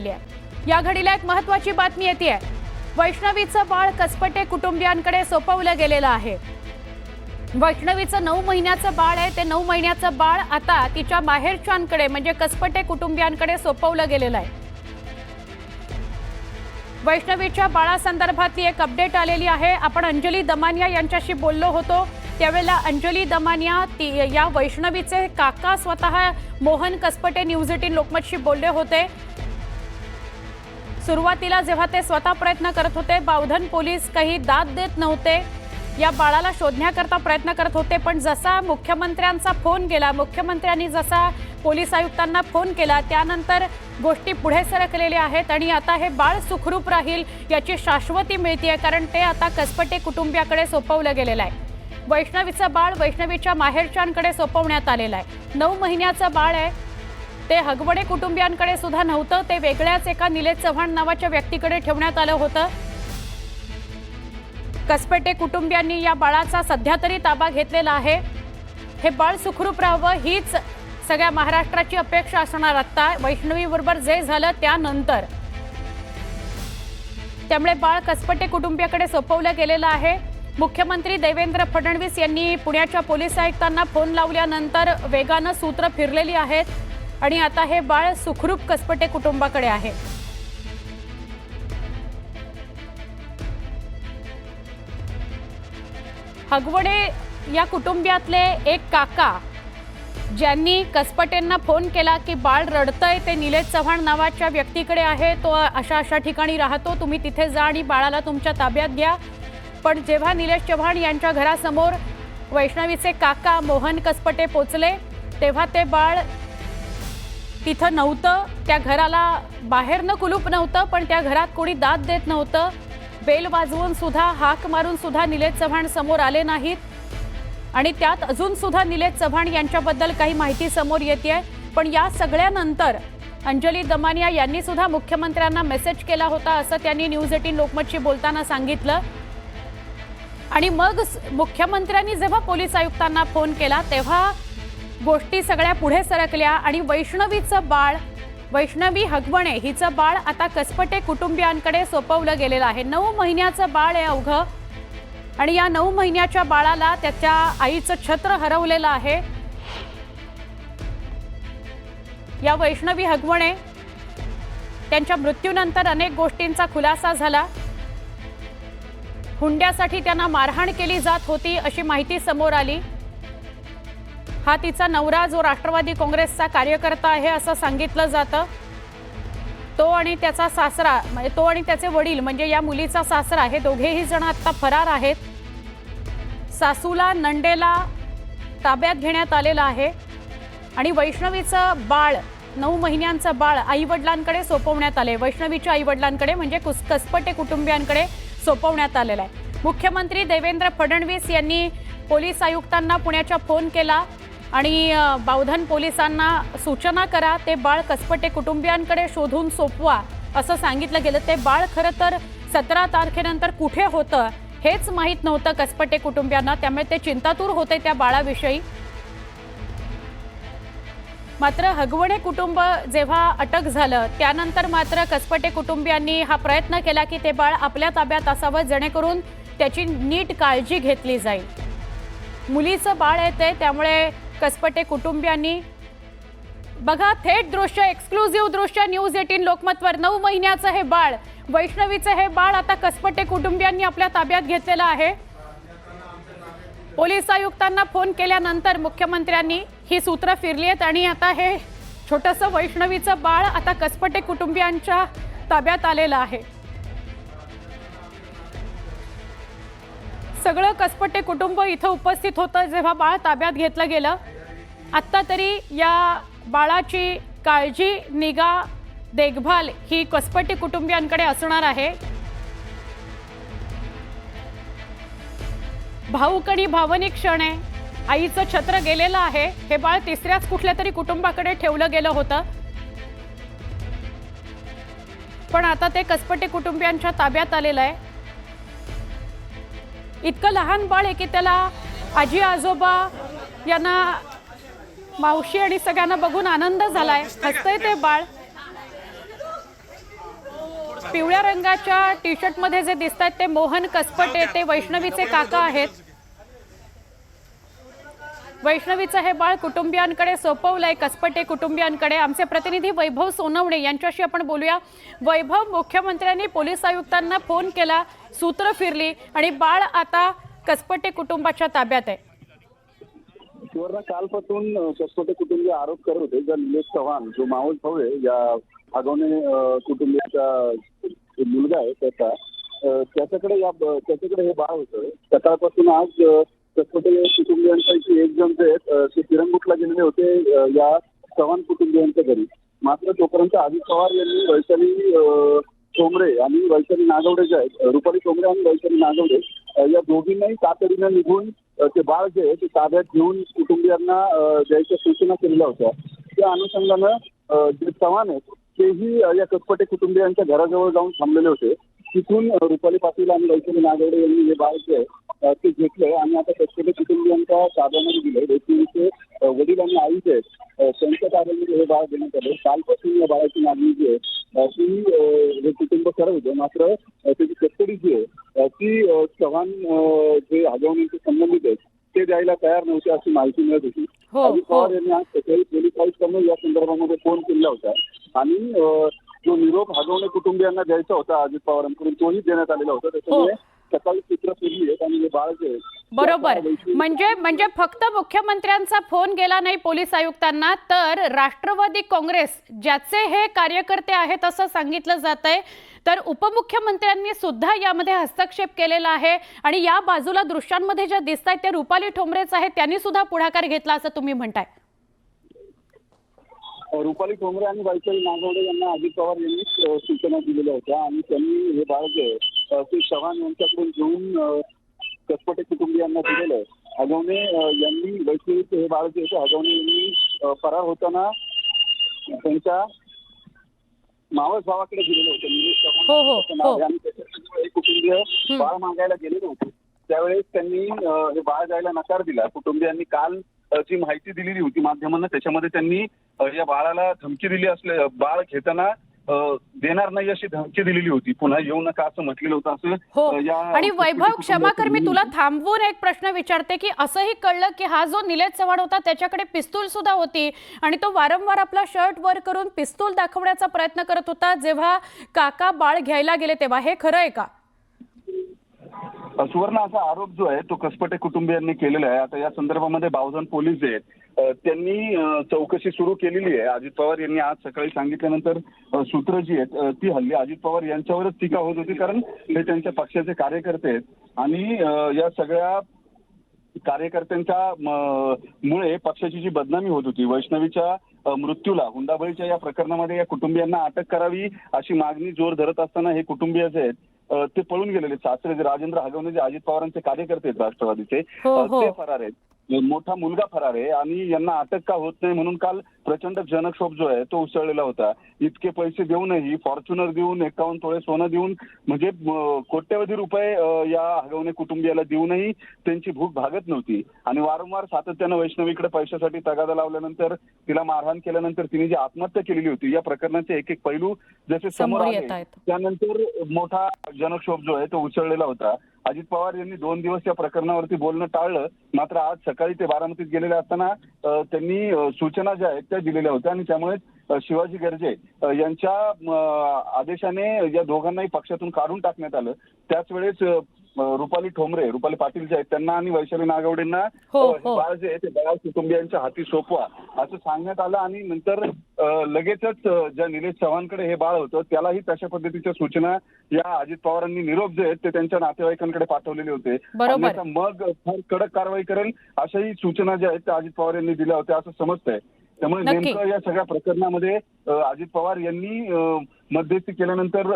या घडीला एक महत्वाची बातमी येते वैष्णवीचं बाळ कसपटे कुटुंबियांकडे सोपवलं गेलेलं आहे. वैष्णवीचं नऊ महिन्याचं बाळ आहे. ते नऊ महिन्याचं बाळ आता तिच्या माहेरच्यांकडे म्हणजे कसपटे कुटुंबियांकडे सोपवलं गेलेलं आहे. वैष्णवीच्या बाळासंदर्भातली एक अपडेट आलेली आहे. आपण अंजली दमानिया यांच्याशी बोललो होतो. त्यावेळेला अंजली दमानिया ती या वैष्णवीचे काका स्वतः मोहन कसपटे न्यूज एटीन लोकमतशी बोलले होते. सुरुवातीला जेव्हा ते स्वतः प्रयत्न करत होते बावधन पोलीस काही दाद देत नव्हते. या बाळाला शोधण्याकरता प्रयत्न करत होते पण जसा मुख्यमंत्र्यांचा फोन गेला मुख्यमंत्र्यांनी जसा पोलीस आयुक्तांना फोन केला त्यानंतर गोष्टी पुढे सरकलेल्या आहेत आणि आता हे बाळ सुखरूप राहील याची शाश्वती मिळते कारण ते आता कसपटे कुटुंबियाकडे सोपवलं गेलेलं आहे. वैष्णवीचं बाळ वैष्णवीच्या माहेरच्यांकडे सोपवण्यात आलेलं आहे. नऊ महिन्याचं बाळ आहे. ते हगवडे कुटुंबियांकडे सुद्धा नव्हतं. ते वेगळ्याच एका निलेश चव्हाण नावाच्या व्यक्तीकडे ठेवण्यात आलं होतं. कसपेटे कुटुंबियांनी या बाळाचा सध्या तरी ताबा घेतलेला आहे. हे बाळ सुखरूप राहावं हीच सगळ्या महाराष्ट्राची अपेक्षा असणार आता वैष्णवी बरोबर जे झालं त्यानंतर. त्यामुळे बाळ कसपटे कुटुंबियाकडे सोपवलं गेलेलं आहे. मुख्यमंत्री देवेंद्र फडणवीस यांनी पुण्याच्या पोलीस आयुक्तांना फोन लावल्यानंतर वेगानं सूत्र फिरलेली आहेत. आणि आता हे बाळ सुखरूप कसपटे कुटुंबाकडे आहे. हगवडे या कुटुंबियातले एक काका ज्यांनी कसपटेंना फोन केला की बाळ रडतंय ते निलेश चव्हाण नावाच्या व्यक्तीकडे आहे तो अशा अशा ठिकाणी राहतो तुम्ही तिथे जा आणि बाळाला तुमच्या ताब्यात घ्या. पण जेव्हा निलेश चव्हाण यांच्या घरासमोर वैष्णवीचे काका मोहन कसपटे पोचले तेव्हा ते बाळ तिथं नव्हतं. त्या घराला बाहेरनं कुलूप नव्हतं पण त्या घरात कोणी दाद देत नव्हतं. बेल वाजवून सुद्धा हाक मारून सुद्धा निलेश चव्हाण समोर आले नाहीत. आणि त्यात अजून सुद्धा निलेश चव्हाण यांच्याबद्दल काही माहिती समोर येते पण या सगळ्यानंतर अंजली दमानिया यांनी सुद्धा मुख्यमंत्र्यांना मेसेज केला होता असं त्यांनी न्यूज एटीन लोकमतशी बोलताना सांगितलं. आणि मग मुख्यमंत्र्यांनी जेव्हा पोलीस आयुक्तांना फोन केला तेव्हा गोष्टी सगळ्या पुढे सरकल्या आणि वैष्णवीचं बाळ वैष्णवी हगवणे हिचं बाळ आता कसपटे कुटुंबियांकडे सोपवलं गेलेलं आहे. नऊ महिन्याचं बाळ आहे अवघं. आणि या नऊ महिन्याच्या बाळाला त्याच्या आईचं छत्र हरवलेलं आहे. या वैष्णवी हगवणे त्यांच्या मृत्यूनंतर अनेक गोष्टींचा खुलासा झाला. हुंड्यासाठी त्यांना मारहाण केली जात होती अशी माहिती समोर आली. हा तिचा नवरा जो राष्ट्रवादी काँग्रेसचा कार्यकर्ता आहे असं सांगितलं जातं. तो आणि त्याचा सासरा म्हणजे तो आणि त्याचे वडील म्हणजे या मुलीचा सासरा हे दोघेही जण आत्ता फरार आहेत. सासूला नंडेला ताब्यात घेण्यात आलेलं आहे. आणि वैष्णवीचं बाळ नऊ महिन्यांचं बाळ आईवडिलांकडे सोपवण्यात आले वैष्णवीच्या आईवडिलांकडे म्हणजे कुस कसपटे कुटुंबियांकडे सोपवण्यात आलेलं आहे. मुख्यमंत्री देवेंद्र फडणवीस यांनी पोलीस आयुक्तांना पुण्याच्या फोन केला. आणि बावधन पोलिसांना सूचना करा ते बाळ कसपटे कुटुंबियांकडे शोधून सोपवा असं सांगितलं गेलं. ते बाळ खरं तर सतरा तारखेनंतर कुठे होतं हेच माहीत नव्हतं कसपटे कुटुंबियांना. त्यामुळे ते चिंतातूर होते त्या बाळाविषयी. मात्र हगवणे कुटुंब जेव्हा अटक झालं त्यानंतर मात्र कसपटे कुटुंबियांनी हा प्रयत्न केला की ते बाळ आपल्या ताब्यात असावं जेणेकरून त्याची नीट काळजी घेतली जाईल. मुलीचं बाळ येते त्यामुळे कसपटे कुटुंबियांनी. बघा थेट दृश्य एक्सक्लुझिव्ह दृश्य न्यूज एटीन लोकमतवर. नऊ महिन्याचं हे बाळ वैष्णवीचं हे बाळ आता कसपटे कुटुंबियांनी आपल्या ताब्यात घेतलेलं आहे. पोलीस आयुक्तांना फोन केल्यानंतर मुख्यमंत्र्यांनी ही सूत्र फिरली आहेत आणि आता हे छोटंसं वैष्णवीचं बाळ आता कसपटे कुटुंबियांच्या ताब्यात आलेलं आहे. सगळं कसपटे कुटुंब इथं उपस्थित होतं जेव्हा बाळ ताब्यात घेतलं गेलं. आत्ता तरी या बाळाची काळजी निगा देखभाल ही कसपटी कुटुंबियांकडे असणार आहे. भाऊक आणि भावनिक क्षण आहे. आईचं छत्र गेलेलं आहे. हे बाळ तिसऱ्याच कुठल्या तरी कुटुंबाकडे ठेवलं गेलं होतं. पण आता ते कसपटे कुटुंबियांच्या ताब्यात आलेलं आहे. इतकं लहान बाळ आहे की त्याला आजी आजोबा यांना मावशी आणि सगळ्यांना बघून आनंद झालाय. हसतंय ते बाळ. पिवळ्या रंगाच्या टी शर्टमध्ये जे दिसत आहेत ते मोहन कसपटे ते वैष्णवीचे काका आहेत. वैष्णवीचं हे बाळ कुटुंबियांकडे सोपवलंय कसपटे कुटुंबियांकडे. आमचे प्रतिनिधी वैभव सोनवणे यांच्याशी आपण बोलूया. वैभव मुख्यमंत्र्यांनी पोलीस आयुक्तांना फोन केला सूत्र फिरली आणि बाळ आता कसपटे कुटुंबाच्या ताब्यात आहे. शिवरला कालपासून अ, कुटुंबीय आरोप करत होते. ज्या निलेश चव्हाण जो मावळ भव्य आहे या आगवणे कुटुंबियाचा जो मुलगा आहे त्याचा त्याच्याकडे या त्याच्याकडे हे बाळ होतं. सकाळपासून आज अ, कुटुंबियांपैकी एक जण जे आहेत ते तिरंगुटला गेलेले होते या चव्हाण कुटुंबियांच्या घरी. मात्र तोपर्यंत अजित पवार यांनी वैशाली चोमरे आणि वैशाली नागवडे जे आहेत रुपाली चोमरे आणि वैशाली नागवडे या दोघींनाही तातडीनं निघून ते बाळ जे आहे ते ताब्यात घेऊन कुटुंबियांना द्यायच्या सूचना केलेल्या होत्या. त्या अनुषंगानं जे चव्हाण आहेत तेही या कसपटे कुटुंबियांच्या घराजवळ जाऊन थांबलेले होते. तिथून रुपाली पाटील आणि वैशाली नागवडे यांनी हे बाळ जे आहे, ते घेतलं आणि आता कसपटे कुटुंबियांच्या ताब्यामध्ये दिलं वैशालीचे वडील आणि आई जे आहेत त्यांच्या ताब्यामध्ये हे बाळ देण्यात आलं कालपासून या बाळाची मागणी जी आहे ती हे कुटुंब करत होते. मात्र त्याची कस्टडी जी आहे अ, चव्हाण जे हगवणीचे संबंधित आहेत ते द्यायला तयार नव्हते अशी माहिती मिळत होती. हो, अजित हो. पवार यांनी आज सकाळी पोलीस आयुक्तांना या संदर्भामध्ये फोन केला होता. आणि जो निरोप हगवणे कुटुंबियांना द्यायचा होता अजित पवारांकडून तोही देण्यात आलेला होता. त्याच्यामुळे सकाळी चित्र फिरली आहेत आणि हे बाळ जे आहे, ते बरोबर. म्हणजे म्हणजे फक्त मुख्यमंत्र्यांचा फोन गेला नाही पोलीस आयुक्तांना तर राष्ट्रवादी काँग्रेस ज्याचे हे कार्यकर्ते आहेत असं सांगितलं जात आहे तर उपमुख्यमंत्र्यांनी सुद्धा यामध्ये हस्तक्षेप केलेला आहे. आणि या बाजूला दृश्यांमध्ये ज्या दिसत आहेत ते रुपाली ठोंबरेच आहेत त्यांनी सुद्धा पुढाकार घेतला असं तुम्ही म्हणताय. रुपाली ठोंबरे आणि वैशाली नागवडे यांना अजित पवार यांनीच अ, सूचना दिलेल्या होत्या. आणि त्यांनी हे बाळ जे आहे, अ, ते चव्हाण यांच्याकडून घेऊन कसपटे कुटुंबियांना दिलेलं आहे. हगवणे यांनी वैशालीचे हे बाळ जे आहे ते हगवणे यांनी फरार होताना त्यांच्या मावस भावाकडे दिलेलं होतं. चव्हाण हो, हो, हो. कुटुंबीय बाळ मागायला गेलेले होते. त्यावेळेस त्यांनी हे बाळ द्यायला नकार दिला. कुटुंबियांनी काल जी माहिती दिलेली होती माध्यमांना त्याच्यामध्ये त्यांनी या बाळाला धमकी दिली असले बाळ घेताना देणार नाही अशी धमकी दिलेली होती. पुन्हा येऊ नका असं म्हटलेलं होतं असं. हो. आणि वैभव क्षमा कर मी तुला थांबवून एक प्रश्न विचारते की असंही कळलं की हा जो निलेश चव्हाण होता त्याच्याकडे पिस्तूल सुद्धा होती आणि तो वारंवार आपला शर्ट वर करून पिस्तूल दाखवण्याचा प्रयत्न करत होता जेव्हा काका बाळ घ्यायला गेले तेव्हा. हे खरं आहे का? सुवर्ण असा आरोप जो आहे तो कसपटे कुटुंबियांनी केलेला आहे. आता या संदर्भामध्ये बावधन पोलीस आहेत त्यांनी चौकशी सुरू केलेली आहे. अजित पवार यांनी आज सकाळी सांगितल्यानंतर सूत्र जी आहेत ती हल्ली अजित पवार यांच्यावरच टीका होत होती. कारण हे त्यांच्या पक्षाचे कार्यकर्ते आहेत. आणि या सगळ्या कार्यकर्त्यांच्या मुळे पक्षाची जी बदनामी होत होती वैष्णवीच्या मृत्यूला हुंडाबळीच्या या प्रकरणामध्ये या कुटुंबियांना अटक करावी अशी मागणी जोर धरत असताना हे कुटुंबीय जे आहेत ते पळून गेलेले सासरे जे राजेंद्र हगवणे जे अजित पवारांचे कार्यकर्ते आहेत राष्ट्रवादीचे हो, हो. ते फरार आहेत. मोठा मुलगा फरार आहे आणि यांना अटक का होत नाही म्हणून काल प्रचंड जनक्षोभ जो आहे तो उसळलेला होता. इतके पैसे देऊनही फॉर्च्युनर देऊन एकावन्न तोळे सोनं देऊन म्हणजे कोट्यवधी रुपये या हगवणे कुटुंबियाला देऊनही त्यांची भूक भागत नव्हती. आणि वारंवार सातत्यानं वैष्णवीकडे पैशासाठी तगादा लावल्यानंतर तिला मारहाण केल्यानंतर तिने जी आत्महत्या केलेली होती या प्रकरणाचे एक एक पैलू जसे समोर आले. त्यानंतर मोठा जनक्षोभ जो आहे तो उसळलेला होता. अजित पवार यांनी दोन दिवस या प्रकरणावरती बोलणं टाळलं. मात्र आज सकाळी ते बारामतीत गेलेले असताना त्यांनी सूचना ज्या आहेत त्या दिलेल्या होत्या आणि त्यामुळे शिवाजी गर्जे यांच्या आदेशाने या दोघांनाही पक्षातून काढून टाकण्यात आलं. त्याच वेळेस रुपाली ठोंबरे रुपाली पाटील जे आहेत त्यांना आणि वैशाली नागवडेंना हो, हे हो. बाळ जे आहे ते बाळ कुटुंबियांच्या हाती सोपवा असं सांगण्यात आलं आणि नंतर अ, लगेचच अ, ज्या निलेश चव्हाणकडे हे बाळ होतं त्यालाही तशा पद्धतीच्या सूचना या अजित पवारांनी निरोप जे आहेत ते त्यांच्या नातेवाईकांकडे पाठवलेले होते बरोबर. अन्यथा मग फार कडक कारवाई करेल अशाही सूचना ज्या आहेत त्या अजित पवार यांनी दिल्या होत्या असं समजतंय त्यामुळे नक्की. नेमकं या सगळ्या प्रकरणामध्ये अ, अजित पवार यांनी अ, मध्यस्थी केल्यानंतर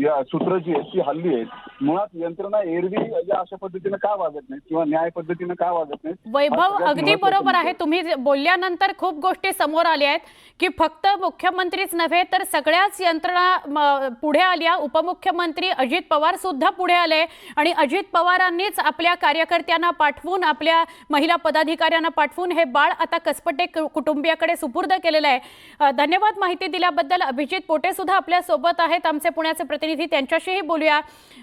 या सूत्र जी आहेत ती हल्ली आहेत. मुळात यंत्रणा एरवी या अशा पद्धतीनं का वागत नाहीत किंवा न्याय पद्धतीनं का वागत नाहीत? हा वैभव अगदी बरोबर आहे. तुम्ही बोलल्यानंतर खूप गोष्टी समोर आल्या आहेत की फक्त मुख्यमंत्रीच नव्हे तर सगळ्याच यंत्रणा पुढे आल्या. उपमुख्यमंत्री अजित पवार सुद्धा पुढे आले आणि अजित पवारांनीच आपल्या कार्यकर्त्यांना पाठवून आपल्या महिला पदाधिकाऱ्यांना पाठवून हे बाळ आता कसपटे कुटुंबियाकडे सुपूर्द केलेलं आहे. धन्यवाद माहिती दिल्याबद्दल. अभिजित पोटे सुद्धा आपल्यासोबत आहेत आमचे पुण्याचे प्रतिनिधी. त्यांच्याशीही बोलूया.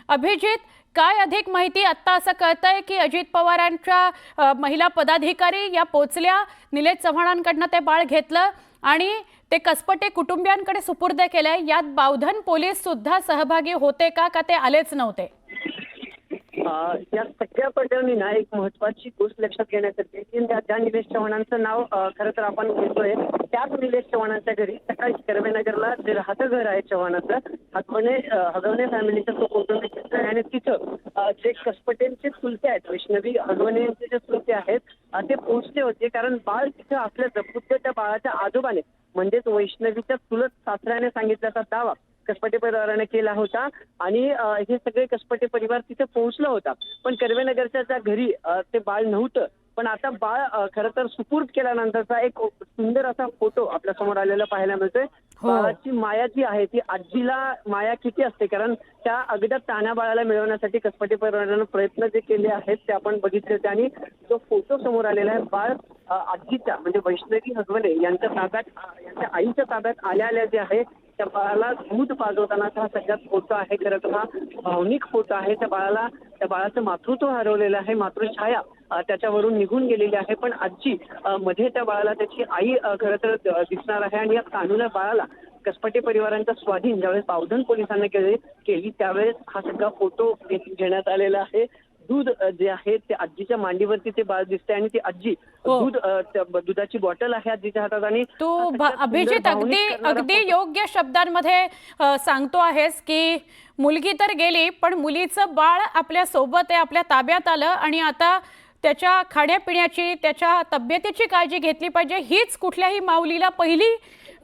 अभिजित काय अधिक माहिती? आत्ता असं कळतंय की अजित पवारांच्या महिला पदाधिकारी या पोचल्या. निलेश चव्हाणांकडनं ते बाळ घेतलं आणि ते कसपटे कुटुंबियांकडे सुपूर्द केलंय. यात बावधन पोलीस सुद्धा सहभागी होते का? का ते आलेच नव्हते? या सगळ्या प्रकरणी ना एक महत्वाची गोष्ट लक्षात घेण्यासाठी की ज्या ज्या निलेश चव्हाणांचं नाव खरं तर आपण घेतोय त्याच निलेश चव्हाणांच्या घरी सकाळी कर्वेनगरला जे राहतं घर आहे चव्हाणाचं हगवणे हगवणे फॅमिलीचं तो कौटुंबिक आहे. आणि तिथं जे कसपटेंचे चुलते आहेत वैष्णवी हगवणे यांचे जे चुलते आहेत ते पोहोचले होते. कारण बाळ तिथं असल्याचं खुद्द त्या बाळाच्या आजोबाने म्हणजेच वैष्णवीच्या चुलत सासऱ्याने सांगितल्याचा दावा कसपटे परिवाराने केला होता आणि हे सगळे कसपटे परिवार तिथे पोहोचला होता. पण कर्वेनगरच्या त्या घरी ते बाळ नव्हतं. पण आता बाळ खर खरं तर सुपूर्द केल्यानंतरचा एक सुंदर असा फोटो आपल्यासमोर आलेला पाहायला मिळतोय. हो. बाळाची माया जी आहे ती आजीला माया किती असते? कारण त्या अगदी ताण्या बाळाला मिळवण्यासाठी कसपटी परिवारानं प्रयत्न जे केले आहेत ते आपण बघितले होते. आणि जो फोटो समोर आलेला आहे बाळ आजीच्या म्हणजे वैष्णवी हगवणे यांच्या ताब्यात यांच्या आईच्या ताब्यात आल्या आल्या जे आहे त्या बाळाला दूध पाजवतानाचा हा सगळ्यात फोटो आहे. खरं तर हा भावनिक फोटो आहे. त्या बाळाला त्या बाळाचं मातृत्व हरवलेलं आहे मातृछाया. त्याच्यावरून निघून गेलेली आहे पण आजी मध्ये त्या बाळाला त्याची आई खरं तर दिसणार आहे आणि या कानूला बाळाला कसपटे परिवारांचा स्वाधीन ज्यावेळेस बावधन पोलिसांना केले केली त्यावेळेस हा सगळा फोटो घेण्यात आलेला आहे दूध जे आहे ते आजीच्या मांडीवरती ते बाळ दिसते आणि ती आजी हो. दूध दुधाची बॉटल आहे आजीच्या हातात आणि तू अभिजित अगदी अगदी. योग्य शब्दांमध्ये सांगतो आहेस की मुलगी तर गेली पण मुलीचं बाळ आपल्यासोबत आहे आपल्या ताब्यात आलं आणि आता त्याच्या खाण्यापिण्याची त्याच्या तब्येतीची काळजी घेतली पाहिजे. हीच कुठल्याही माऊलीला पहिली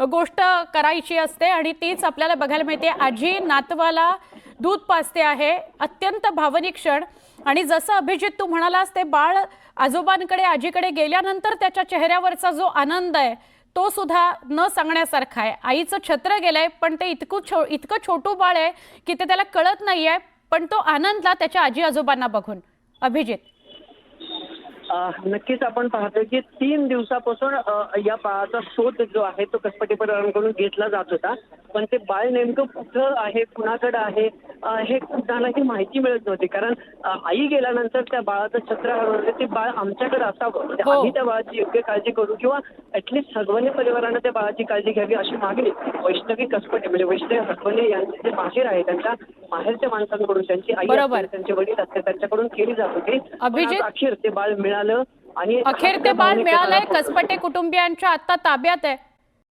गोष्ट करायची असते आणि तीच आपल्याला बघायला मिळते. आजी नातवाला दूध पाजते आहे. अत्यंत भावनिक क्षण. आणि जसं अभिजित तू म्हणालास ते बाळ आजोबांकडे आजीकडे गेल्यानंतर त्याच्या चेहऱ्यावरचा जो आनंद आहे तो सुद्धा न सांगण्यासारखा आहे. आईचं छत्र गेलंय पण ते इतकं छो इतकं छोटू बाळ आहे की ते त्याला कळत नाही आहे पण तो आनंदला त्याच्या आजी आजोबांना बघून. अभिजित. नक्कीच आपण पाहतोय की तीन दिवसापासून या बाळाचा शोध जो आहे तो कसपटी परिवारांकडून घेतला जात होता. पण ते बाळ नेमकं कुठं आहे कुणाकडे आहे हे कुणालाही माहिती मिळत नव्हती. कारण आई गेल्यानंतर त्या बाळाचं छत्र हरवलं ते बाळ आमच्याकडे असावं. म्हणजे हो. आम्ही त्या बाळाची योग्य काळजी करू किंवा ऍटलिस्ट हगवणे परिवारानं त्या बाळाची काळजी घ्यावी अशी मागणी वैष्णवी कसपटे म्हणजे वैष्णवी हगवणे यांचे जे माहेर आहे त्यांच्या माहेरच्या माणसांकडून त्यांची आई त्यांचे वडील असते त्यांच्याकडून केली जात होती. अखेर ते बाळ मिळालं आणि अखेर ते भावनिक मिळालंय. कसपटे कुटुंबियांच्या आता ताब्यात आहे